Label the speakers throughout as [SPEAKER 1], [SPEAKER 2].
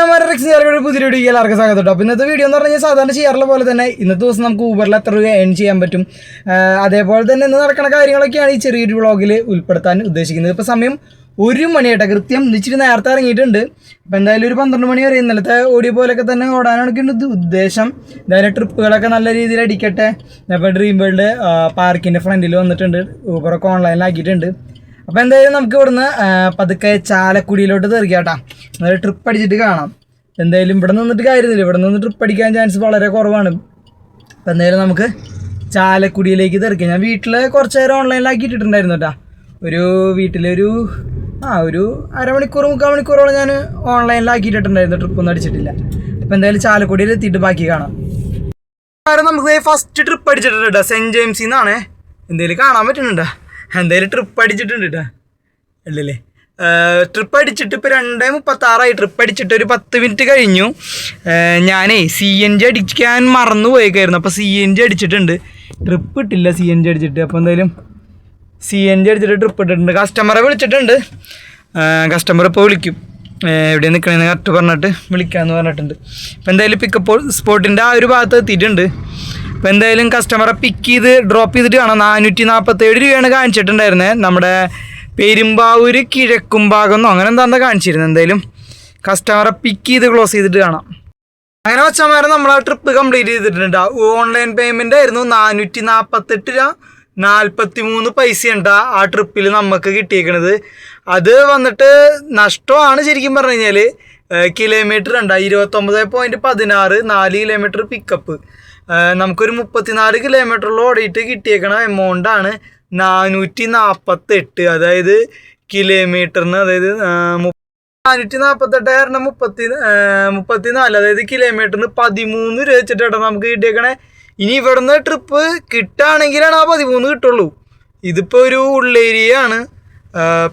[SPEAKER 1] ഒരു പുതിയ വീഡിയോ എല്ലാവർക്കും സ്വാഗതം കേട്ടോ. അപ്പോൾ ഇന്നത്തെ വീഡിയോ എന്ന് പറഞ്ഞാൽ സാധാരണ ചെയ്യാറുള്ള പോലെ തന്നെ ഇന്നത്തെ ദിവസം നമുക്ക് ഊബറിൽ എത്ര രൂപ ഏൺ ചെയ്യാൻ പറ്റും. അതേപോലെ തന്നെ ഇന്ന് നടക്കുന്ന കാര്യങ്ങളൊക്കെയാണ് ഈ ചെറിയൊരു വ്ളോഗിൽ ഉൾപ്പെടുത്താൻ ഉദ്ദേശിക്കുന്നത്. ഇപ്പോൾ സമയം ഒരു മണിയായിട്ട് കൃത്യം ഇച്ചിരി നേരത്തെ ഇറങ്ങിയിട്ടുണ്ട്. അപ്പോൾ എന്തായാലും ഒരു പന്ത്രണ്ട് മണി വരെ ഇന്നലത്തെ ഓടിയ പോലെയൊക്കെ തന്നെ ഇത് ഉദ്ദേശം. എന്തായാലും ട്രിപ്പുകളൊക്കെ നല്ല രീതിയിൽ അടിക്കട്ടെ. ഇപ്പോൾ ഡ്രീം വേൾഡ് പാർക്കിന്റെ ഫ്രണ്ടിൽ വന്നിട്ടുണ്ട്. ഊബറൊക്കെ ഓൺലൈനിലാക്കിയിട്ടുണ്ട് അപ്പോൾ എന്തായാലും നമുക്ക് ഇവിടുന്ന് പതുക്കെ ചാലക്കുടിയിലോട്ട് തെറിക്കാട്ടാ അതായത് ട്രിപ്പ് അടിച്ചിട്ട് കാണാം. എന്തായാലും ഇവിടെ നിന്നിട്ട് കാര്യമില്ല. ഇവിടെ നിന്ന് ട്രിപ്പ് അടിക്കാൻ ചാൻസ് വളരെ കുറവാണ്. അപ്പൊ എന്തായാലും നമുക്ക് ചാലക്കുടിയിലേക്ക് തെറിക്കാം ഞാൻ വീട്ടിൽ കുറച്ച് നേരം ഓൺലൈനിലാക്കി ഇട്ടിട്ടുണ്ടായിരുന്നു കേട്ടോ. ഒരു വീട്ടിലൊരു ആ ഒരു അരമണിക്കൂർ മുക്കാൽ മണിക്കൂറോളം ഞാൻ ഓൺലൈനിലാക്കി ഇട്ടിട്ടുണ്ടായിരുന്നു. ട്രിപ്പൊന്നും അടിച്ചിട്ടില്ല. അപ്പൊ എന്തായാലും ചാലക്കുടിയിൽ എത്തിയിട്ട് ബാക്കി കാണാം. കാരണം നമുക്ക് ഫസ്റ്റ് ട്രിപ്പ് അടിച്ചിട്ടുണ്ട് സെന്റ് ജെയിംസിൽ നിന്നാണ് എന്തെങ്കിലും കാണാൻ പറ്റുന്നുണ്ടോ. എന്തായാലും ട്രിപ്പ് അടിച്ചിട്ടുണ്ട് കേട്ടോ അല്ലല്ലേ? ട്രിപ്പ് അടിച്ചിട്ട് ഇപ്പോൾ രണ്ടേ മുപ്പത്താറായി. ട്രിപ്പ് അടിച്ചിട്ട് ഒരു പത്ത് മിനിറ്റ് കഴിഞ്ഞു. ഞാനേ സി എൻ ജി അടിക്കാൻ മറന്നു പോയേക്കായിരുന്നു അപ്പോൾ സി എൻ ജി അടിച്ചിട്ടുണ്ട്. ട്രിപ്പ് ഇട്ടില്ല സി എൻ ജി അടിച്ചിട്ട്. അപ്പോൾ എന്തായാലും സി എൻ ജി അടിച്ചിട്ട് ട്രിപ്പ് ഇട്ടിട്ടുണ്ട്. കസ്റ്റമറെ വിളിച്ചിട്ടുണ്ട്. കസ്റ്റമർ ഇപ്പോൾ വിളിക്കും. എവിടെ നിൽക്കണമെന്ന് കറക്റ്റ് പറഞ്ഞിട്ട് വിളിക്കാമെന്ന് പറഞ്ഞിട്ടുണ്ട്. അപ്പോൾ എന്തായാലും പിക്കപ്പ് സ്പോട്ടിന്റെ ആ ഒരു ഭാഗത്ത് എത്തിയിട്ടുണ്ട്. അപ്പോൾ എന്തായാലും കസ്റ്റമറെ പിക്ക് ചെയ്ത് ഡ്രോപ്പ് ചെയ്തിട്ട് കാണാം. നാനൂറ്റി നാൽപ്പത്തേഴ് രൂപയാണ് കാണിച്ചിട്ടുണ്ടായിരുന്നത് നമ്മുടെ പെരുമ്പാവൂര് കിഴക്കും ഭാഗമെന്നോ അങ്ങനെ എന്താണെന്ന് കാണിച്ചിരുന്നത് എന്തായാലും കസ്റ്റമറെ പിക്ക് ചെയ്ത് ക്ലോസ് ചെയ്തിട്ട് കാണാം. അങ്ങനെ വെച്ചമാരെ നമ്മൾ ആ ട്രിപ്പ് കംപ്ലീറ്റ് ചെയ്തിട്ടുണ്ട്. ഓൺലൈൻ പേയ്മെന്റ് ആയിരുന്നു നാനൂറ്റി നാൽപ്പത്തെട്ട് രൂപ. നാൽപ്പത്തി മൂന്ന് പൈസയുണ്ട് ആ ട്രിപ്പിൽ നമുക്ക് കിട്ടിയേക്കണത്. അത് വന്നിട്ട് നഷ്ടമാണ് ശരിക്കും പറഞ്ഞു കഴിഞ്ഞാൽ കിലോമീറ്റർ ഉണ്ട്. ഇരുപത്തൊമ്പത് പോയിന്റ് പതിനാറ് നാല് കിലോമീറ്റർ പിക്കപ്പ് നമുക്കൊരു മുപ്പത്തിനാല് കിലോമീറ്ററിൽ ഓടിയിട്ട് കിട്ടിയേക്കണ എമൗണ്ട് ആണ് നാനൂറ്റി നാൽപ്പത്തെട്ട് അതായത് കിലോമീറ്ററിന് അതായത് നാനൂറ്റി നാൽപ്പത്തെട്ട് കാരണം മുപ്പത്തി മുപ്പത്തിനാല് അതായത് കിലോമീറ്ററിന് പതിമൂന്ന് രൂപ വെച്ചിട്ടാണ് നമുക്ക് കിട്ടിയേക്കണേ. ഇനി ഇവിടുന്ന് ട്രിപ്പ് കിട്ടുകയാണെങ്കിലാണ് ആ പതിമൂന്ന് കിട്ടുള്ളൂ. ഇതിപ്പോൾ ഒരു ഉള്ളേരിയയാണ്.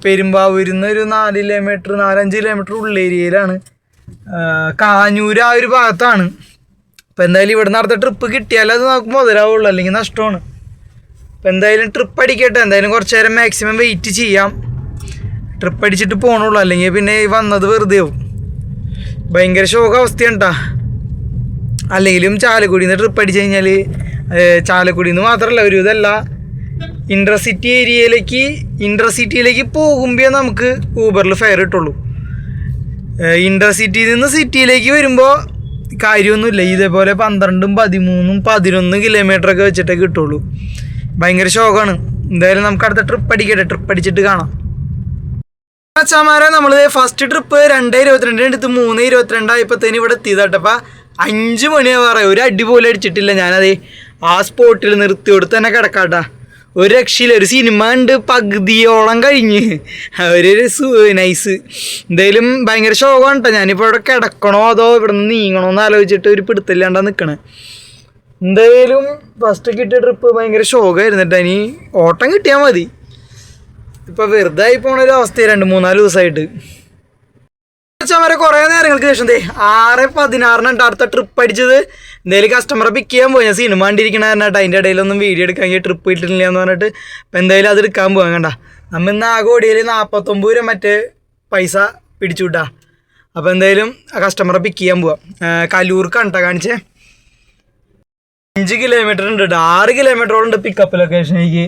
[SPEAKER 1] പെരുമ്പാവൂരിൽ നിന്ന് ഒരു നാല് കിലോമീറ്റർ നാലഞ്ച് കിലോമീറ്റർ ഉള്ളേരിയയിലാണ്. കാഞ്ഞൂർ ആ ഒരു ഭാഗത്താണ്. അപ്പം എന്തായാലും ഇവിടുന്ന് അടുത്ത ട്രിപ്പ് കിട്ടിയാൽ അത് നമുക്ക് മുതലാവുള്ളൂ അല്ലെങ്കിൽ നഷ്ടമാണ്. അപ്പം എന്തായാലും ട്രിപ്പ് അടിക്കട്ടെ എന്തായാലും കുറച്ച് നേരം മാക്സിമം വെയിറ്റ് ചെയ്യാം. ട്രിപ്പ് അടിച്ചിട്ട് പോകണുള്ളൂ അല്ലെങ്കിൽ പിന്നെ വന്നത് വെറുതെ ആവും. ഭയങ്കര ശോക അവസ്ഥയാണ് കേട്ടോ അല്ലെങ്കിലും ചാലക്കുടിയിൽ നിന്ന് ട്രിപ്പ് അടിച്ചു കഴിഞ്ഞാൽ ചാലക്കുടിയിൽ നിന്ന് മാത്രമല്ല ഒരു ഇതല്ല. ഇൻട്രസിറ്റി ഏരിയയിലേക്ക് ഇൻട്രസിറ്റിയിലേക്ക് പോകുമ്പോൾ നമുക്ക് ഊബറിൽ ഫെയർ കിട്ടുള്ളൂ. ഇൻട്രസിറ്റിയിൽ നിന്ന് സിറ്റിയിലേക്ക് വരുമ്പോൾ കാര്യമൊന്നുമില്ല. ഇതേപോലെ പന്ത്രണ്ടും പതിമൂന്നും പതിനൊന്ന് കിലോമീറ്റർ ഒക്കെ വെച്ചിട്ടേ കിട്ടുള്ളൂ. ഭയങ്കര ശോകമാണ് എന്തായാലും നമുക്ക് അടുത്ത ട്രിപ്പ് അടിക്കട്ടെ. ട്രിപ്പ് അടിച്ചിട്ട് കാണാം. അച്ഛാമാരെ നമ്മൾ ഫസ്റ്റ് ട്രിപ്പ് രണ്ട് ഇരുപത്തിരണ്ടിന് എടുത്ത് മൂന്ന് ഇരുപത്തിരണ്ടായപ്പോഴത്തേന് ഇവിടെ എത്തിയതാട്ടോ അപ്പം അഞ്ച് മണിയാവാറേ ഒരു അടിപൊളി അടിച്ചിട്ടില്ല ഞാനത്. ആ സ്പോട്ടിൽ നിർത്തി കൊടുത്ത് തന്നെ കിടക്കാട്ടാ. ഒരു രക്ഷയില്ല ഒരു സിനിമ ഉണ്ട് പകുതിയോളം കഴിഞ്ഞ്. ഒരു നൈസ്. എന്തായാലും ഭയങ്കര ശോകമാണ് കേട്ടോ ഞാനിപ്പോൾ ഇവിടെ കിടക്കണോ അതോ ഇവിടെ നിന്ന് നീങ്ങണോ എന്ന് ആലോചിച്ചിട്ട് ഒരു പിടുത്തില്ലാണ്ടാ നിൽക്കണേ എന്തായാലും ഫസ്റ്റ് കിട്ടിയ ട്രിപ്പ് ഭയങ്കര ശോകമായിരുന്നു കേട്ടോ ഇനി ഓട്ടം കിട്ടിയാൽ മതി. ഇപ്പോൾ വെറുതെ ആയി പോണ ഒരു അവസ്ഥ രണ്ട് മൂന്നാൽ ദിവസമായിട്ട് വരെ കുറെ നേരങ്ങൾക്ക് ശേഷം ദേ ആറ് പതിനാറിനാണ് അടുത്ത ട്രിപ്പ് അടിച്ചത്. എന്തായാലും കസ്റ്റമറെ പിക്ക് ചെയ്യാൻ പോയി. ഞാൻ സിനിമ കണ്ടിരിക്കണ കാരണം അതിന്റെ ഇടയിലൊന്നും വീഡിയോ എടുക്കാൻ ട്രിപ്പ് ഇട്ടിട്ടില്ല എന്ന് പറഞ്ഞിട്ട്. ഇപ്പം എന്തായാലും അത് എടുക്കാൻ പോകാൻ കണ്ട. നമ്മൾ ഇന്ന് ആകെ ഓടിയിൽ നാൽപ്പത്തൊമ്പത് രൂപ മറ്റേ പൈസ പിടിച്ചു വിട്ടാ. അപ്പോൾ എന്തായാലും ആ കസ്റ്റമറെ പിക്ക് ചെയ്യാൻ പോവാം. കലൂർക്കാണ് കേട്ടോ കാണിച്ചേ. അഞ്ച് കിലോമീറ്റർ ഉണ്ട് കേട്ടോ ആറ് കിലോമീറ്ററോളം ഉണ്ട് പിക്കപ്പ് ലൊക്കേഷനിലേക്ക്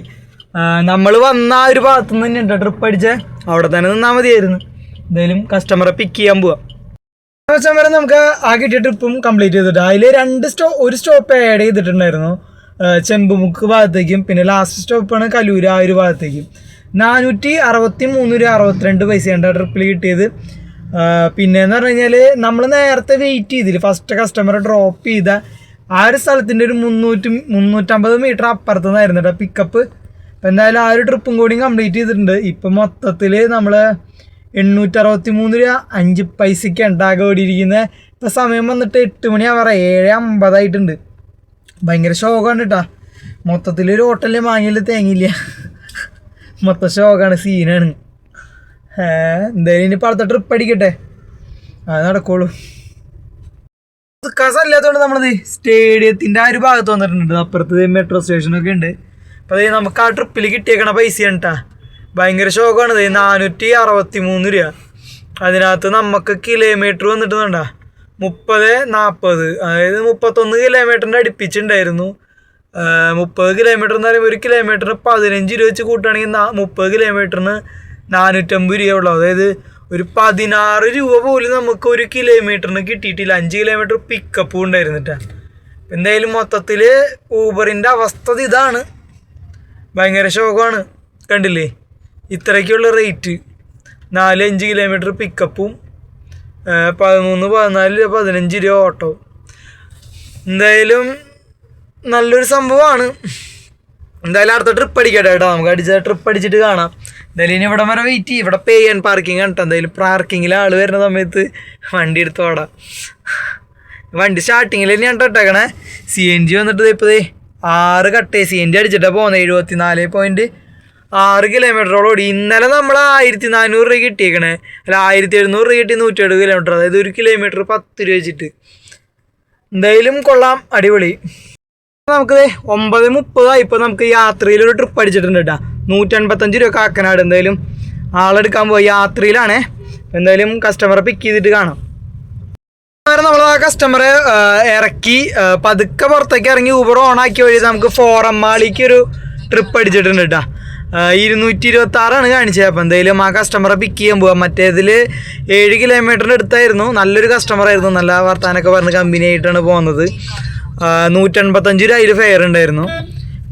[SPEAKER 1] നമ്മൾ വന്ന ആ ഒരു ഭാഗത്തു നിന്ന് തന്നെ ഉണ്ട് ട്രിപ്പ് അടിച്ചേ. അവിടെ തന്നെ നിന്നാൽ മതിയായിരുന്നു. എന്തായാലും കസ്റ്റമറെ പിക്ക് ചെയ്യാൻ പോവാം. കസ്റ്റമറെ നമുക്ക് ആ കിട്ടിയ ട്രിപ്പും കംപ്ലീറ്റ് ചെയ്തിട്ട് അതിൽ രണ്ട് സ്റ്റോ ഒരു സ്റ്റോപ്പ് ആഡ് ചെയ്തിട്ടുണ്ടായിരുന്നു. ചെമ്പുമുക്ക് ഭാഗത്തേക്കും പിന്നെ ലാസ്റ്റ് സ്റ്റോപ്പാണ് കലൂര് ആ ഒരു ഭാഗത്തേക്കും. നാനൂറ്റി അറുപത്തി മൂന്ന് രൂപ അറുപത്തിരണ്ട് പൈസയാണ് ട്രിപ്പിൽ കിട്ടിയത്. പിന്നെ പിന്നെന്ന് പറഞ്ഞു കഴിഞ്ഞാൽ നമ്മൾ നേരത്തെ വെയിറ്റ് ചെയ്തില്ല ഫസ്റ്റ് കസ്റ്റമറെ ഡ്രോപ്പ് ചെയ്ത ആ ഒരു സ്ഥലത്തിന്റെ ഒരു മുന്നൂറ്റി മുന്നൂറ്റമ്പത് മീറ്റർ അപ്പുറത്ത് നിന്നായിരുന്നു കേട്ടോ പിക്കപ്പ് അപ്പം എന്തായാലും ആ ഒരു ട്രിപ്പും കൂടി കംപ്ലീറ്റ് ചെയ്തിട്ടുണ്ട്. ഇപ്പം മൊത്തത്തിൽ നമ്മൾ എണ്ണൂറ്ററുപത്തി മൂന്ന് രൂപ. അഞ്ച് പൈസയ്ക്ക് ഉണ്ടാകെ ഓടിയിരിക്കുന്നത് ഇപ്പം സമയം വന്നിട്ട് എട്ട് മണി ആവാറ ഏഴ് അമ്പതായിട്ടുണ്ട്. ഭയങ്കര ശോകമാണ് കേട്ടോ മൊത്തത്തിൽ ഒരു ഹോട്ടലിൽ വാങ്ങിയില്ല തേങ്ങില്ല മൊത്തം ശോകമാണ് സീനാണ്. എന്തായാലും ഇനി അടുത്ത ട്രിപ്പ് അടിക്കട്ടെ. അത് നടക്കുള്ളൂ. കസല്ലാത്തതുകൊണ്ട് നമ്മളത് സ്റ്റേഡിയത്തിന്റെ ആ ഒരു ഭാഗത്ത് വന്നിട്ടുണ്ട്. അപ്പുറത്ത് മെട്രോ സ്റ്റേഷനൊക്കെ ഉണ്ട്. അപ്പോൾ അത് നമുക്ക് ആ ട്രിപ്പിൽ കിട്ടിയേക്കണ പൈസയാണ് കേട്ടാ ഭയങ്കര ഷോക്കാണ് ഇത് നാനൂറ്റി അറുപത്തി മൂന്ന് രൂപ. അതിനകത്ത് നമുക്ക് കിലോമീറ്റർ വന്നിട്ട് വേണ്ട. മുപ്പത് നാൽപ്പത് അതായത് മുപ്പത്തൊന്ന് കിലോമീറ്ററിന്റെ അടുപ്പിച്ചുണ്ടായിരുന്നു. മുപ്പത് കിലോമീറ്റർ എന്ന് പറയുമ്പോൾ ഒരു കിലോമീറ്ററിന് പതിനഞ്ച് രൂപ വെച്ച് കൂട്ടുകയാണെങ്കിൽ മുപ്പത് കിലോമീറ്ററിന് നാനൂറ്റമ്പത് രൂപ ഉള്ളൂ. അതായത് ഒരു പതിനാറ് രൂപ പോലും നമുക്ക് ഒരു കിലോമീറ്ററിന് കിട്ടിയിട്ടില്ല. അഞ്ച് കിലോമീറ്റർ പിക്കപ്പും ഉണ്ടായിരുന്നിട്ട് എന്തായാലും മൊത്തത്തിൽ ഊബറിന്റെ അവസ്ഥ ഇതാണ്. ഭയങ്കര ശോകമാണ് കണ്ടില്ലേ? ഇത്രയ്ക്കുള്ള റേറ്റ് നാല് അഞ്ച് കിലോമീറ്റർ പിക്കപ്പും പതിമൂന്ന് പതിനാല് പതിനഞ്ച് രൂപ ഓട്ടോ എന്തായാലും നല്ലൊരു സംഭവമാണ് എന്തായാലും അടുത്ത ട്രിപ്പ് അടിക്കട്ടെ കേട്ടോ. നമുക്ക് അടിച്ച ട്രിപ്പ് അടിച്ചിട്ട് കാണാം. എന്തായാലും ഇനി ഇവിടെ വരെ വെയിറ്റ് ചെയ്യും. ഇവിടെ പേ ചെയ്യാൻ പാർക്കിംഗ് കണ്ടോ എന്തായാലും പാർക്കിങ്ങിൽ ആൾ വരുന്ന സമയത്ത് വണ്ടി എടുത്ത് ഓടാം. വണ്ടി സ്റ്റാർട്ടിങ്ങിൽ തന്നെ കണ്ടോ ഇട്ടേക്കണേ. സി എൻ ജി വന്നിട്ട് ദേ ആറ് കട്ടേ സി എൻ ജി അടിച്ചിട്ടാണ് പോകുന്നത് എഴുപത്തി നാല് പോയിന്റ് ആറ് കിലോമീറ്ററോളം ഓടി. ഇന്നലെ നമ്മൾ ആയിരത്തി നാനൂറ് രൂപ കിട്ടിയേക്കണേ. അല്ല ആയിരത്തി എഴുന്നൂറ് രൂപ കിട്ടി നൂറ്റി എഴുപത് കിലോമീറ്റർ അതായത് ഒരു കിലോമീറ്റർ പത്ത് രൂപ വെച്ചിട്ട്. എന്തായാലും കൊള്ളാം. അടിപൊളി. നമുക്ക് ഒമ്പത് മുപ്പതായി ഇപ്പോൾ നമുക്ക് യാത്രയിലൊരു ട്രിപ്പ് അടിച്ചിട്ടുണ്ട് കേട്ടോ നൂറ്റൻപത്തഞ്ച് രൂപ കാക്കനാട് എന്തായാലും ആളെടുക്കാൻ പോയി യാത്രയിലാണേ. എന്തായാലും കസ്റ്റമറെ പിക്ക് ചെയ്തിട്ട് കാണാം. നമ്മൾ ആ കസ്റ്റമറെ ഇറക്കി പതുക്കെ പുറത്തേക്ക് ഇറങ്ങി ഊബർ ഓൺ ആക്കി വഴി നമുക്ക് ഫോറമ്മാളിക്ക് ഒരു ട്രിപ്പ് അടിച്ചിട്ടുണ്ട് കേട്ടോ ഇരുന്നൂറ്റി ഇരുപത്തി ആറാണ് കാണിച്ചത്. അപ്പം എന്തായാലും ആ കസ്റ്റമറെ പിക്ക് ചെയ്യാൻ പോവാം. മറ്റേതിൽ ഏഴ് കിലോമീറ്ററിന്റെ അടുത്തായിരുന്നു. നല്ലൊരു കസ്റ്റമർ ആയിരുന്നു. നല്ല വർത്താനൊക്കെ പറഞ്ഞ് കമ്പനി ആയിട്ടാണ് പോകുന്നത് നൂറ്റൻപത്തഞ്ച് രൂപ അതിൽ ഫെയർ ഉണ്ടായിരുന്നു.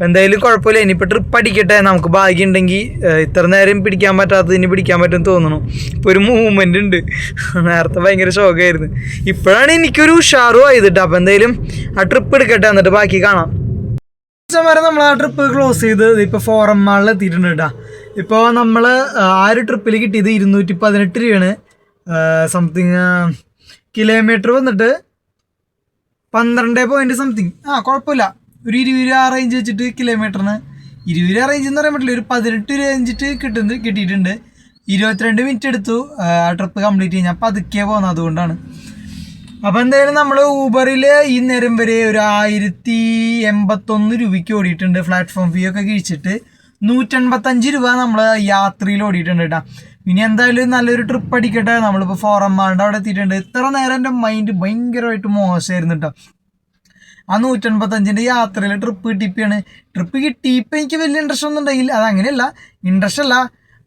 [SPEAKER 1] എന്തായാലും കുഴപ്പമില്ല. ഇനിയിപ്പോൾ ട്രിപ്പ് അടിക്കട്ടെ. നമുക്ക് ഭാഗ്യം ഉണ്ടെങ്കിൽ ഇത്ര നേരം പിടിക്കാൻ പറ്റാത്തത് ഇനി പിടിക്കാൻ പറ്റും തോന്നുന്നു. ഇപ്പോൾ ഒരു മൂവ്മെന്റ് ഉണ്ട്. നേരത്തെ ഭയങ്കര ഷോക്കായിരുന്നു ഇപ്പോഴാണ് എനിക്കൊരു ഉഷാറും ആയത് അപ്പോൾ എന്തായാലും ആ ട്രിപ്പ് എടുക്കട്ടെ. എന്നിട്ട് ബാക്കി കാണാം. വരെ നമ്മൾ ആ ട്രിപ്പ് ക്ലോസ് ചെയ്ത് ഇപ്പോൾ ഫോറം മാളിൽ എത്തിയിട്ടുണ്ട് കേട്ടോ ഇപ്പോൾ നമ്മൾ ആ ഒരു ട്രിപ്പിൽ കിട്ടിയത് ഇരുന്നൂറ്റി പതിനെട്ട് രൂപയാണ് സംതിങ് കിലോമീറ്റർ വന്നിട്ട് പന്ത്രണ്ട് പോയിന്റ് സംതിങ് ആ കുഴപ്പമില്ല. ഒരു ഇരുപത് രൂപ റേഞ്ച് വെച്ചിട്ട് കിലോമീറ്ററിന് ഇരുപത് രൂപ റേഞ്ച് എന്ന് പറയാൻ പറ്റില്ല. ഒരു പതിനെട്ട് രൂപ വെച്ചിട്ട് കിട്ടുന്നത് കിട്ടിയിട്ടുണ്ട്. ഇരുപത്തിരണ്ട് മിനിറ്റ് എടുത്തു ആ ട്രിപ്പ് കംപ്ലീറ്റ് ചെയ്യാൻ പതുക്കെ പോകുന്നത് അതുകൊണ്ടാണ്. അപ്പോൾ എന്തായാലും നമ്മൾ ഊബറിൽ ഈ നേരം വരെ ഒരു ആയിരത്തി എൺപത്തൊന്ന് രൂപയ്ക്ക് ഓടിയിട്ടുണ്ട് പ്ലാറ്റ്ഫോം ഫീ ഒക്കെ കിഴിച്ചിട്ട്. നൂറ്റൻപത്തഞ്ച് രൂപ നമ്മൾ യാത്രയിൽ ഓടിയിട്ടുണ്ട് കേട്ടോ. ഇനി എന്തായാലും നല്ലൊരു ട്രിപ്പ് അടിക്കട്ടെ. നമ്മളിപ്പോൾ ഫോറം മാണ്ട അവിടെ എത്തിയിട്ടുണ്ട്. ഇത്ര നേരം എന്റെ മൈൻഡ് ഭയങ്കരമായിട്ട് മോശമായിരുന്നു കേട്ടോ. ആ നൂറ്റൻപത്തഞ്ചിന്റെ യാത്രയിൽ ട്രിപ്പ് കിട്ടിയപ്പോഴാണ്. ട്രിപ്പ് കിട്ടിയപ്പോൾ എനിക്ക് വലിയ ഇൻട്രസ്റ്റ് ഒന്നും ഉണ്ടെങ്കിൽ അത് അങ്ങനെയല്ല. ഇൻട്രസ്റ്റ് അല്ല.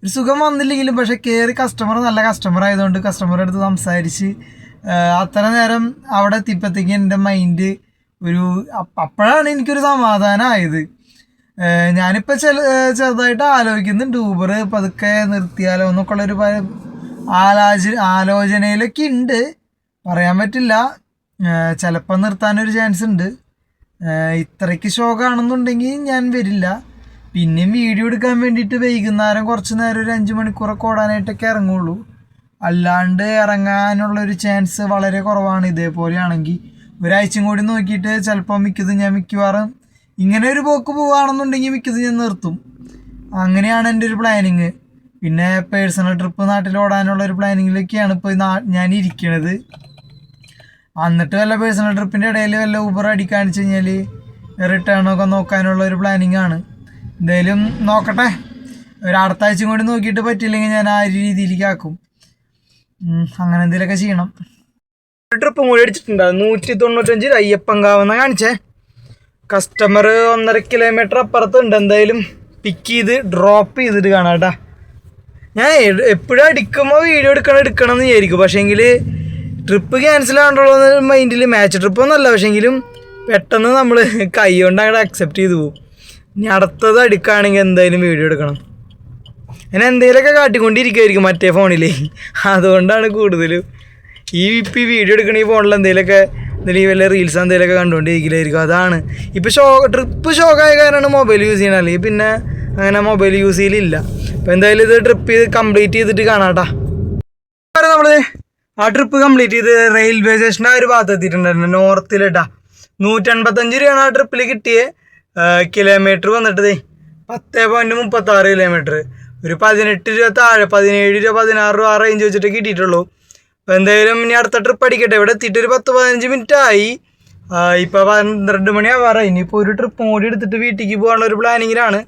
[SPEAKER 1] ഒരു സുഖം വന്നില്ലെങ്കിലും പക്ഷെ കയറി കസ്റ്റമർ നല്ല കസ്റ്റമർ ആയതുകൊണ്ട് കസ്റ്റമറെ അടുത്ത് സംസാരിച്ച് അത്ര നേരം അവിടെ എത്തിയപ്പോഴത്തേക്ക് എന്റെ മൈൻഡ് ഒരു അപ്പ- അപ്പോഴാണ് എനിക്കൊരു സമാധാനമായത് ഞാനിപ്പോൾ ചെല ചെറുതായിട്ട് ആലോചിക്കുന്നുണ്ട് ഊബർ പതുക്കെ നിർത്തിയാലോ എന്നൊക്കെ ഉള്ളൊരു പ- ആലോച ആലോചനയിലൊക്കെ ഉണ്ട്. പറയാൻ പറ്റില്ല. ചിലപ്പോൾ നിർത്താനൊരു ചാൻസ് ഉണ്ട്. ഇത്രയ്ക്ക് ശോകമാണെന്നുണ്ടെങ്കിൽ ഞാൻ വരില്ല. പിന്നെയും വീഡിയോ എടുക്കാൻ വേണ്ടിയിട്ട് വൈകുന്നേരം കുറച്ച് നേരം ഒരു അഞ്ച് മണിക്കൂറൊക്കെ ഓടാനായിട്ടൊക്കെ ഇറങ്ങുള്ളൂ. അല്ലാണ്ട് ഇറങ്ങാനുള്ള ഒരു ചാൻസ് വളരെ കുറവാണ്. ഇതേപോലെയാണെങ്കിൽ ഒരാഴ്ചയും കൂടി നോക്കിയിട്ട് ചിലപ്പോൾ മിക്കതും ഞാൻ മിക്കവാറും ഇങ്ങനെ ഒരു പോക്ക് പോവുകയാണെന്നുണ്ടെങ്കിൽ മിക്കതും ഞാൻ നിർത്തും. അങ്ങനെയാണ് എന്റെ ഒരു പ്ലാനിങ് പിന്നെ പേഴ്സണൽ ട്രിപ്പ് നാട്ടിൽ ഓടാനുള്ള ഒരു പ്ലാനിങ്ങിലൊക്കെയാണ് ഇപ്പോൾ ഞാൻ ഇരിക്കണത്. എന്നിട്ട് വല്ല പേഴ്സണൽ ട്രിപ്പിന്റെ ഇടയിൽ വല്ല ഊബർ അടിക്കാണിച്ച് കഴിഞ്ഞാൽ റിട്ടേണൊക്കെ നോക്കാനുള്ള ഒരു പ്ലാനിങ് ആണ്. എന്തായാലും നോക്കട്ടെ. ഒരു അടുത്ത ആഴ്ചയും കൂടി നോക്കിയിട്ട് പറ്റില്ലെങ്കിൽ ഞാൻ ആ ഒരു രീതിയിലേക്ക് ആക്കും. അങ്ങനെ എന്തെങ്കിലുമൊക്കെ ചെയ്യണം. ഒരു ട്രിപ്പും കൂടി അടിച്ചിട്ടുണ്ട് നൂറ്റി തൊണ്ണൂറ്റഞ്ച് അയ്യപ്പങ്കാവെന്ന കാണിച്ചേ. കസ്റ്റമർ ഒന്നര കിലോമീറ്റർ അപ്പുറത്തുണ്ട്. എന്തായാലും പിക്ക് ചെയ്ത് ഡ്രോപ്പ് ചെയ്തിട്ട് കാണാം കേട്ടാ. ഞാൻ എപ്പോഴും അടിക്കുമ്പോൾ വീഡിയോ എടുക്കണം എടുക്കണം എന്ന് വിചാരിക്കും പക്ഷേങ്കിൽ ട്രിപ്പ് ക്യാൻസൽ ആകണ്ടുള്ള മൈൻഡിൽ മാച്ച് ട്രിപ്പ് ഒന്നല്ല പക്ഷേങ്കിലും പെട്ടെന്ന് നമ്മൾ കൈ കൊണ്ട് അങ്ങോട്ട് അക്സെപ്റ്റ് ചെയ്തു പോകും ഇനി അടുത്തത് അടുക്കുകയാണെങ്കിൽ എന്തായാലും വീഡിയോ എടുക്കണം. ഞാൻ എന്തെങ്കിലുമൊക്കെ കാട്ടിക്കൊണ്ടിരിക്കുമായിരിക്കും മറ്റേ ഫോണിൽ അതുകൊണ്ടാണ് കൂടുതലും. ഈ ഇപ്പം ഈ വീഡിയോ എടുക്കണ ഈ ഫോണിൽ എന്തെങ്കിലുമൊക്കെ എന്തെങ്കിലും വല്ല റീൽസ് എന്തെങ്കിലുമൊക്കെ കണ്ടുകൊണ്ടിരിക്കലായിരിക്കും അതാണ്. ഇപ്പോൾ ഷോ ട്രിപ്പ് ഷോക്കായ കാരണമാണ് മൊബൈൽ യൂസ് ചെയ്യണം അല്ലെങ്കിൽ പിന്നെ അങ്ങനെ മൊബൈൽ യൂസ് ചെയ്യലില്ല. അപ്പോൾ എന്തായാലും ഇത് ട്രിപ്പ് ചെയ്ത് കംപ്ലീറ്റ് ചെയ്തിട്ട് കാണാട്ടാ. നമ്മൾ ആ ട്രിപ്പ് കംപ്ലീറ്റ് ചെയ്ത് റെയിൽവേ സ്റ്റേഷന്റെ ആ ഒരു ഭാഗത്ത് എത്തിയിട്ടുണ്ടായിരുന്നു. നോർത്തിലിട്ടാ നൂറ്റൻപത്തഞ്ച് രൂപയാണ് ആ ട്രിപ്പിൽ കിട്ടിയ. കിലോമീറ്റർ വന്നിട്ടതേ പത്ത് പോയിന്റ് മുപ്പത്താറ് കിലോമീറ്റർ ഒരു പതിനെട്ട് രൂപ താഴെ പതിനേഴ് രൂപ പതിനാറ് രൂപ ആ റേഞ്ച് വെച്ചിട്ട് കിട്ടിയിട്ടുള്ളൂ. അപ്പോൾ എന്തായാലും ഇനി അടുത്ത ട്രിപ്പ് അടിക്കട്ടെ. ഇവിടെ എത്തിയിട്ട് ഒരു പത്ത് പതിനഞ്ച് മിനിറ്റ് ആയി. ഇപ്പോൾ പന്ത്രണ്ട് മണി ആവാറായി. ഇനിയിപ്പോൾ ഒരു ട്രിപ്പ് കൂടി എടുത്തിട്ട് വീട്ടിലേക്ക് പോകാനുള്ള ഒരു പ്ലാനിങ്ങിലാണ്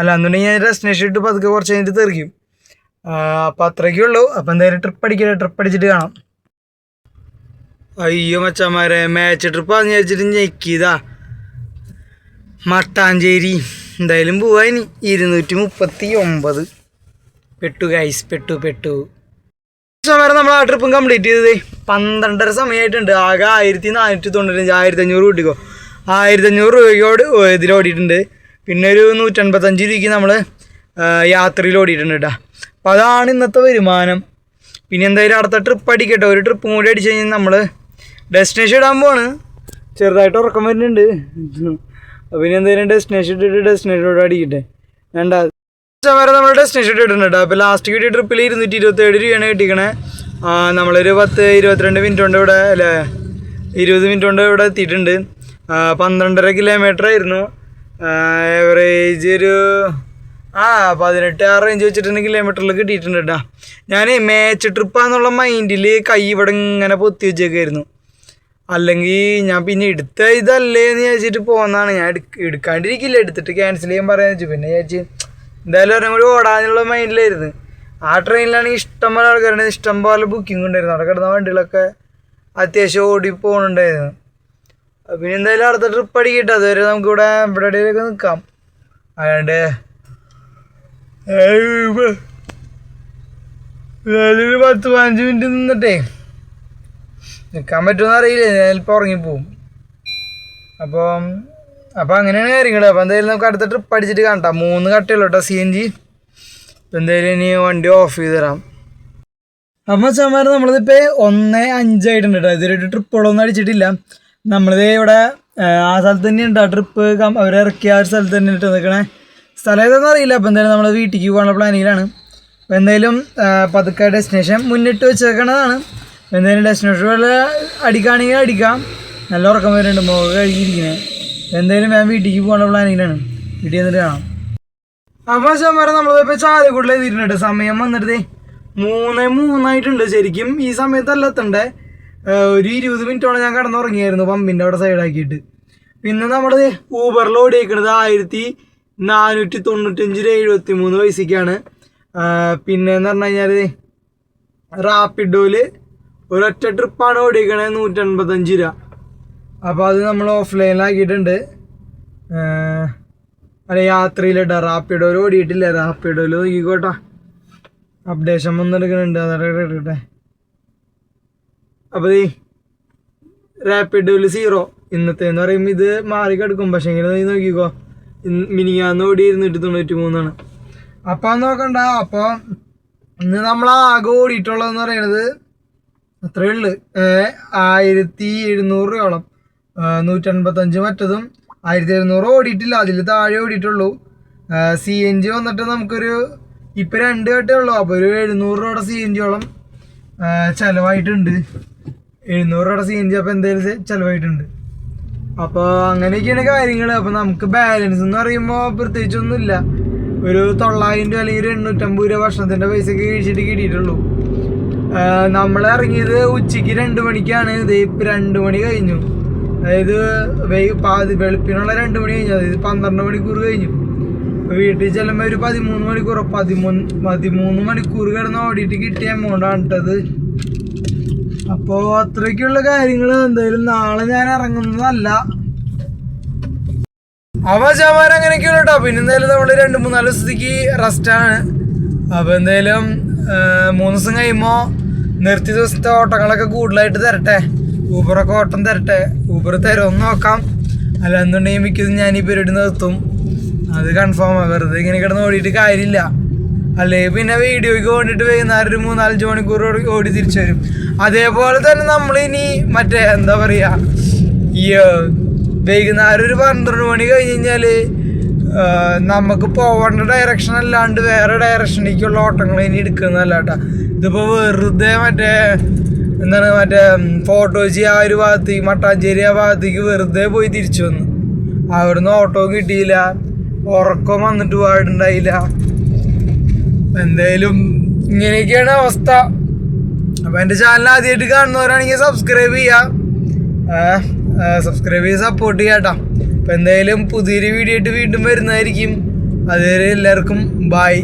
[SPEAKER 1] അല്ലാന്നുണ്ടെങ്കിൽ ഞാൻ ഡെസ്റ്റിനേഷൻ ഇട്ട് പതുക്കെ കുറച്ച് കഴിഞ്ഞിട്ട് തെറിക്കും അപ്പോൾ അത്രയ്ക്കേ ഉള്ളൂ. അപ്പോൾ എന്തായാലും ട്രിപ്പ് അടിക്കട്ടെ. ട്രിപ്പ് അടിച്ചിട്ട് കാണാം. അയ്യോ മച്ചന്മാരെ മാച്ച് ട്രിപ്പ് പറഞ്ഞു വെച്ചിട്ട് ഞെക്കിയതാ. മട്ടാഞ്ചേരി. എന്തായാലും പോവാ ഇനി. ഇരുന്നൂറ്റി മുപ്പത്തി ഒമ്പത് പെട്ടു ഗൈസ് പെട്ടു പെട്ടു സമയം നമ്മൾ ആ ട്രിപ്പും കംപ്ലീറ്റ് ചെയ്തത്. പന്ത്രണ്ടര സമയമായിട്ടുണ്ട് ആകെ ആയിരത്തി നാനൂറ്റി തൊണ്ണൂറ്റഞ്ച് ആയിരത്തി അഞ്ഞൂറ് കൂട്ടിക്കോ. ആയിരത്തി അഞ്ഞൂറ് രൂപയോട് ഇതിൽ ഓടിയിട്ടുണ്ട്. പിന്നെ ഒരു നൂറ്റൻപത്തഞ്ച് രൂപയ്ക്ക് നമ്മൾ യാത്രയിൽ ഓടിയിട്ടുണ്ട് കേട്ടോ. അപ്പോൾ അതാണ് ഇന്നത്തെ വരുമാനം. പിന്നെ എന്തായാലും അടുത്ത ട്രിപ്പ് അടിക്കട്ടെ. ഒരു ട്രിപ്പും കൂടി അടിച്ച് കഴിഞ്ഞാൽ നമ്മൾ ഡെസ്റ്റിനേഷൻ ഇടാൻ പോവാണ്. ചെറുതായിട്ട് ഉറക്കം വരുന്നുണ്ട്. പിന്നെ എന്തെങ്കിലും ഡെസ്റ്റിനേഷൻ ഇട്ടിട്ട് ഡെസ്റ്റിനേഷനോട് അടിക്കട്ടെ. വേണ്ട. വരെ നമ്മൾ ഡെസ്റ്റിനേഷൻ ഇട്ടിട്ടുണ്ട് അപ്പോൾ ലാസ്റ്റ് കിട്ടിയ ട്രിപ്പിൽ ഇരുന്നൂറ്റി ഇരുപത്തേഴ് രൂപയാണ് കിട്ടിക്കണേ. നമ്മളൊരു പത്ത് ഇരുപത്തിരണ്ട് മിനിറ്റ് കൊണ്ട് ഇവിടെ അല്ലേ? ഇരുപത് മിനിറ്റ് കൊണ്ട് ഇവിടെ എത്തിയിട്ടുണ്ട്. പന്ത്രണ്ടര കിലോമീറ്റർ ആയിരുന്നു. ഏവറേജ് ഒരു ആ പതിനെട്ട് ആ റേഞ്ച് വെച്ചിട്ടുണ്ട് കിലോമീറ്ററിൽ കിട്ടിയിട്ടുണ്ട് കേട്ടോ ഞാൻ മാച്ച് ട്രിപ്പാന്നുള്ള മൈൻഡിൽ കൈ ഇവിടെ ഇങ്ങനെ പൊത്തി വെച്ചേക്കായിരുന്നു. അല്ലെങ്കിൽ ഞാൻ പിന്നെ എടുത്ത ഇതല്ലേ എന്ന് വിചാരിച്ചിട്ട് പോകുന്നതാണ് ഞാൻ എടുക്ക എടുക്കാണ്ടിരിക്കില്ല. എടുത്തിട്ട് ക്യാൻസൽ ചെയ്യാൻ പറയാന്ന് വെച്ചു. പിന്നെ വിചാരിച്ച് എന്തായാലും ഒരെണ്ണം കൂടി ഓടാനുള്ള മൈൻഡിലായിരുന്നു. ആ ട്രെയിനിലാണെങ്കിൽ ഇഷ്ടം പോലെ ആൾക്കാരുണ്ട്. ഇഷ്ടം പോലെ ബുക്കിംഗ് ഉണ്ടായിരുന്നു. അവിടെ കിടന്ന വണ്ടികളൊക്കെ അത്യാവശ്യം ഓടി പോകുന്നുണ്ടായിരുന്നു പിന്നെ എന്തായാലും അടുത്ത ട്രിപ്പ് അടിക്കട്ടെ. അതുവരെ നമുക്ക് ഇവിടെ എവിടെയൊക്കെ നിൽക്കാം. അല്ലാണ്ട് ഒരു പത്ത് പതിനഞ്ച് മിനിറ്റ് നിന്നിട്ടേ. നിൽക്കാൻ പറ്റുമെന്ന് അറിയില്ല. ചിലപ്പോൾ ഉറങ്ങിപ്പോവും. അപ്പം അപ്പം അങ്ങനെയാണ് കാര്യങ്ങൾ. അപ്പം എന്തായാലും നമുക്ക് അടുത്ത ട്രിപ്പ് അടിച്ചിട്ട് കാണട്ടാം മൂന്ന് കട്ടയുള്ളൂ കേട്ടോ സി എൻ ജി ഇപ്പം എന്തായാലും ഇനി വണ്ടി ഓഫ് ചെയ്ത് തരാം. അപ്പം ചമാർ നമ്മളിതിപ്പോൾ ഒന്ന് അഞ്ചായിട്ടുണ്ട് കേട്ടോ ഇതുവരെ ട്രിപ്പുകളൊന്നും അടിച്ചിട്ടില്ല. നമ്മളിത് ഇവിടെ ആ, സ്ഥലത്ത് തന്നെ ഉണ്ട് ആ ട്രിപ്പ് അവരെ ഇറക്കിയ ആ ഒരു സ്ഥലത്ത് തന്നെ ഇട്ട് നിൽക്കണേ സ്ഥലം ഏതാണെന്ന് അറിയില്ല. അപ്പം എന്തായാലും നമ്മൾ വീട്ടിലേക്ക് പോകാനുള്ള പ്ലാനിങ്ങിലാണ് അപ്പം എന്തായാലും പതുക്കെ ഡെസ്റ്റിനേഷൻ മുന്നിട്ട് വെച്ചേക്കണതാണ്. എന്തായാലും ഡെസ്റ്റിനേഷൻ വല്ല അടിക്കുകയാണെങ്കിൽ അടിക്കാം. നല്ല ഉറക്കം വരുന്നുണ്ട് മുഖം കഴുകിയിരിക്കുന്നത് എന്തായാലും ഞാൻ വീട്ടിലേക്ക് പോകേണ്ട പ്ലാനിങ്ങിലാണ് വീട്ടിൽ വന്നിട്ട് കാണാം. അപ്പോൾ ശമാരം നമ്മളിപ്പോൾ ചാലക്കുടിൽ തീരുന്നുണ്ട് സമയം വന്നിട്ട് മൂന്ന് മൂന്നായിട്ടുണ്ട് ശരിക്കും. ഈ സമയത്തല്ല എത്തണ്ടേ? ഒരു ഇരുപത് മിനിറ്റോളം ഞാൻ കടന്നുറങ്ങിയായിരുന്നു പമ്പിന്റെ അവിടെ സൈഡാക്കിയിട്ട് പിന്നെ നമ്മൾ ഊബറിൽ ഓടിയേക്കുന്നത് ആയിരത്തി നാനൂറ്റി തൊണ്ണൂറ്റഞ്ച് രൂപ എഴുപത്തി മൂന്ന് പൈസയ്ക്കാണ് പിന്നെ എന്ന് പറഞ്ഞു കഴിഞ്ഞാൽ റാപ്പിഡോയിൽ ഒരൊറ്റ ട്രിപ്പാണ് ഓടിയേക്കണത് നൂറ്റൻപത്തഞ്ച് രൂപ. അപ്പോൾ അത് നമ്മൾ ഓഫ്ലൈനിലാക്കിയിട്ടുണ്ട്. അല്ല യാത്രയിലിട്ട റാപ്പിഡോയിൽ ഓടിയിട്ടില്ല. റാപ്പിഡോയിൽ നോക്കിക്കോട്ടെ. അപ്ഡേഷൻ വന്നെടുക്കുന്നുണ്ട്. അതൊക്കെ എടുക്കട്ടെ അപ്പോൾ ഈ റാപ്പിഡോയിൽ സീറോ. ഇന്നത്തെ എന്ന് പറയുമ്പോൾ ഇത് മാറി കിടക്കും പക്ഷേ ഇങ്ങനെ നീ നോക്കിക്കോ. മിനിങ്ങാന്ന് ഓടി ഇരുന്നൂറ്റി തൊണ്ണൂറ്റി മൂന്നാണ് അപ്പോൾ നോക്കണ്ട. അപ്പോൾ ഇന്ന് നമ്മൾ ആകെ ഓടിയിട്ടുള്ളതെന്ന് പറയണത് അത്രയേ ഉള്ളു. ആയിരത്തി എഴുന്നൂറ് രൂപയോളം നൂറ്റൻപത്തഞ്ച് മറ്റതും ആയിരത്തി എഴുന്നൂറ് ഓടിയിട്ടില്ല. അതിൽ താഴെ ഓടിയിട്ടുള്ളൂ. സി എൻ ജി വന്നിട്ട് നമുക്കൊരു ഇപ്പം രണ്ട് കട്ടേ ഉള്ളൂ. അപ്പോൾ ഒരു എഴുന്നൂറ് രൂപയുടെ സി എൻ ജിയോളം ചിലവായിട്ടുണ്ട്. എഴുന്നൂറ് രൂപയുടെ സി എൻ ജി അപ്പോൾ എന്തായാലും ചിലവായിട്ടുണ്ട്. അപ്പോൾ അങ്ങനെയൊക്കെയാണ് കാര്യങ്ങൾ അപ്പോൾ നമുക്ക് ബാലൻസ് എന്ന് പറയുമ്പോൾ പ്രത്യേകിച്ചൊന്നുമില്ല. ഒരു തൊള്ളായിരം രൂപ അല്ലെങ്കിൽ ഒരു എണ്ണൂറ്റമ്പത് രൂപ ഭക്ഷണത്തിന്റെ പൈസക്ക് കഴിച്ചിട്ട് കിട്ടിയിട്ടുള്ളൂ. നമ്മൾ ഇറങ്ങിയത് ഉച്ചയ്ക്ക് രണ്ട് മണിക്കാണ്. ഇപ്പം രണ്ട് മണി കഴിഞ്ഞു. അതായത് പാതി വെളുപ്പിനുള്ള രണ്ട് മണി കഴിഞ്ഞു. അതായത് പന്ത്രണ്ട് മണിക്കൂർ കഴിഞ്ഞു. വീട്ടിൽ ചെല്ലുമ്പോൾ ഒരു പതിമൂന്ന് മണിക്കൂർ പതിമൂന്ന് പതിമൂന്ന് മണിക്കൂർ കിടന്ന് ഓടിയിട്ട് കിട്ടിയ എമൗണ്ടാണ് ഇട്ടത് അപ്പോൾ അത്രയ്ക്കുള്ള കാര്യങ്ങൾ എന്തായാലും നാളെ ഞാൻ ഇറങ്ങുന്നതല്ല. അവശമാർ അങ്ങനെയൊക്കെയുള്ള കേട്ടോ പിന്നെ എന്തായാലും നമ്മൾ രണ്ട് മൂന്നാൽ ദിവസത്തേക്ക് റെസ്റ്റാണ് അപ്പോൾ എന്തായാലും മൂന്ന് ദിവസം കഴിയുമ്പോൾ നിർത്തി ദിവസത്തെ ഓട്ടങ്ങളൊക്കെ കൂടുതലായിട്ട് തരട്ടെ. ഊബറൊക്കെ ഓട്ടം തരട്ടെ. ഊബർ തരുമെന്ന് നോക്കാം. അല്ല അല്ലാന്നുണ്ടെങ്കിൽ മിക്കതും ഞാൻ ഈ പരിപാടി നിർത്തും. അത് കൺഫേം ആ. വെറുതെ ഇങ്ങനെ കിടന്ന് ഓടിയിട്ട് കാര്യമില്ല. അല്ലേ? പിന്നെ വീഡിയോയ്ക്ക് വേണ്ടിയിട്ട് വൈകുന്നേരം ഒരു മൂന്നാലഞ്ച് മണിക്കൂർ ഓടി- തിരിച്ചു വരും. അതേപോലെ തന്നെ നമ്മൾ ഇനി മറ്റേ എന്താ പറയുക ഈ വൈകുന്നേരം ഒരു പന്ത്രണ്ട് മണി കഴിഞ്ഞ് കഴിഞ്ഞാൽ നമുക്ക് പോകേണ്ട ഡയറക്ഷൻ അല്ലാണ്ട് വേറെ ഡയറക്ഷനിലേക്കുള്ള ഓട്ടങ്ങൾ ഇനി എടുക്കുന്നതല്ല കേട്ടോ. ഇതിപ്പോൾ വെറുതെ മറ്റേ എന്താണ് മറ്റേ ഫോട്ടോജി ആ ഒരു ഭാഗത്തേക്ക് മട്ടാഞ്ചേരി ആ ഭാഗത്തേക്ക് വെറുതെ പോയി തിരിച്ചു വന്നു. അവിടുന്ന് ഓട്ടോ കിട്ടിയില്ല. ഉറക്കം വന്നിട്ട് പാടുണ്ടായില്ല. എന്തായാലും ഇങ്ങനെയൊക്കെയാണ് അവസ്ഥ. അപ്പോൾ എന്റെ ചാനൽ ആദ്യമായിട്ട് കാണുന്നവരാണെങ്കിൽ സബ്സ്ക്രൈബ് ചെയ്യുക സബ്സ്ക്രൈബ് ചെയ്ത് സപ്പോർട്ട് ചെയ്യാം കേട്ടോ. അപ്പോൾ എന്തായാലും പുതിയൊരു വീഡിയോ ആയിട്ട് വീണ്ടും വരുന്നതായിരിക്കും. അതുവരെ എല്ലാവർക്കും ബായ്